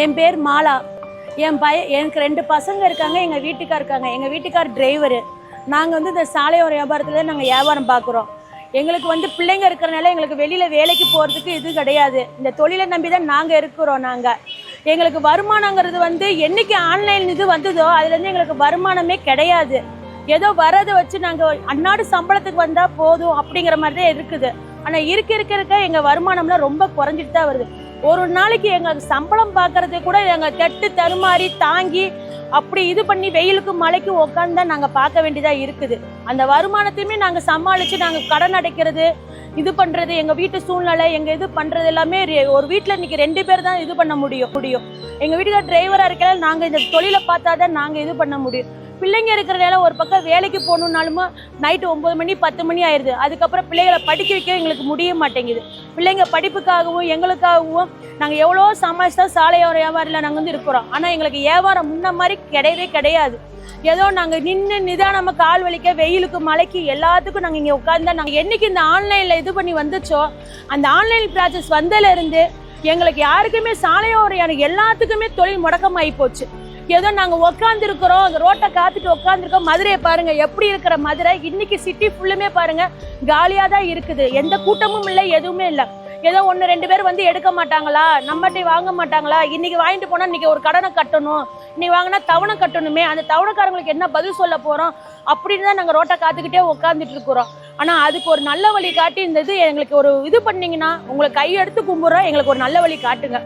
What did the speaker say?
என் பேர் மாலா. என் பய எனக்கு ரெண்டு பசங்க இருக்காங்க எங்கள் வீட்டுக்கார் இருக்காங்க. எங்கள் வீட்டுக்கார் டிரைவரு நாங்கள் வந்து இந்த சாலையோர வியாபாரத்தில் நாங்கள் வியாபாரம் பார்க்குறோம் எங்களுக்கு வந்து பிள்ளைங்க இருக்கிறனால எங்களுக்கு வெளியில் வேலைக்கு போகிறதுக்கு இது கிடையாது. இந்த தொழிலை நம்பி தான் நாங்கள் இருக்கிறோம் நாங்கள் எங்களுக்கு வருமானங்கிறது வந்து என்னைக்கு ஆன்லைன் இது வந்ததோ அதுலேருந்து எங்களுக்கு வருமானமே கிடையாது. ஏதோ வரதை வச்சு நாங்கள் அன்னாடு சம்பளத்துக்கு வந்தால் போதும் அப்படிங்கிற மாதிரி தான் இருக்குது. ஆனால் இருக்க இருக்க இருக்க எங்கள் வருமானம்லாம் ரொம்ப குறைஞ்சிட்டு தான் வருது. ஒரு நாளைக்கு எங்களுக்கு சம்பளம் பார்க்கறது கூட எங்கள் கெட்டு தருமாறி தாங்கி அப்படி இது பண்ணி வெயிலுக்கும் மழைக்கும் உட்காந்து தான் நாங்கள் பார்க்க வேண்டியதாக இருக்குது. அந்த வருமானத்தையுமே நாங்கள் சமாளித்து நாங்கள் கடன் அடைக்கிறது இது பண்ணுறது எங்கள் வீட்டு சூழ்நிலை எங்கள் இது பண்ணுறது எல்லாமே ஒரு வீட்டில் இன்னைக்கு ரெண்டு பேர் தான் இது பண்ண முடியும். முடியும். எங்கள் வீட்டுக்கார் டிரைவராக இருக்கிற நாங்கள் இந்த தொழிலை பார்த்தா தான் நாங்கள் இது பண்ண முடியும். பிள்ளைங்க இருக்கிறதால ஒரு பக்கம் வேலைக்கு போகணுன்னாலுமே நைட்டு ஒம்பது மணி பத்து மணி ஆயிடுது அதுக்கப்புறம் பிள்ளைகளை படிக்க வைக்க எங்களுக்கு முடிய மாட்டேங்குது. பிள்ளைங்க படிப்புக்காகவும் எங்களுக்காகவும் நாங்கள் எவ்வளோ சமாளிச்சு தான் சாலையோர வியாபாரியில் நாங்கள் வந்து இருக்கிறோம். ஆனால் எங்களுக்கு வியாபாரம் முன்ன மாதிரி கிடையவே கிடையாது. ஏதோ நாங்கள் நின்று நிதானமாக கால் வலிக்க வெயிலுக்கு மழைக்கு எல்லாத்துக்கும் நாங்கள் இங்கே உட்காந்து நாங்கள் என்றைக்கு இந்த ஆன்லைனில் இது பண்ணி வந்துச்சோ அந்த ஆன்லைன் ப்ராசஸ் வந்ததுலேருந்து எங்களுக்கு யாருக்குமே சாலையோரையான எல்லாத்துக்குமே தொழில் முடக்கமாகி போச்சு. ஏதோ நாங்கள் உட்காந்துருக்குறோம் அந்த ரோட்டை காத்துட்டு உட்காந்துருக்கோம் மதுரையை பாருங்க எப்படி இருக்கிற மதுரை. இன்னைக்கு சிட்டி ஃபுல்லுமே பாருங்க காலியாக தான் இருக்குது. எந்த கூட்டமும் இல்லை எதுவுமே இல்லை. ஏதோ ஒன்று ரெண்டு பேர் வந்து எடுக்க மாட்டாங்களா? நம்மகிட்ட வாங்க மாட்டாங்களா? இன்னைக்கு வாங்கிட்டு போனால் இன்னைக்கு ஒரு கடனை கட்டணும். இன்னைக்கு வாங்கினா தவணை கட்டணுமே. அந்த தவணைக்காரங்களுக்கு என்ன பதில் சொல்ல போகிறோம் அப்படின்னு தான் நாங்கள் ரோட்டை காத்துக்கிட்டே உட்காந்துட்டு இருக்கிறோம். ஆனால் அதுக்கு ஒரு நல்ல வழி காட்டி இந்த இது எங்களுக்கு ஒரு இது பண்ணிங்கன்னா உங்களை கையெடுத்து கும்பிட்றோம். எங்களுக்கு ஒரு நல்ல வழி காட்டுங்க.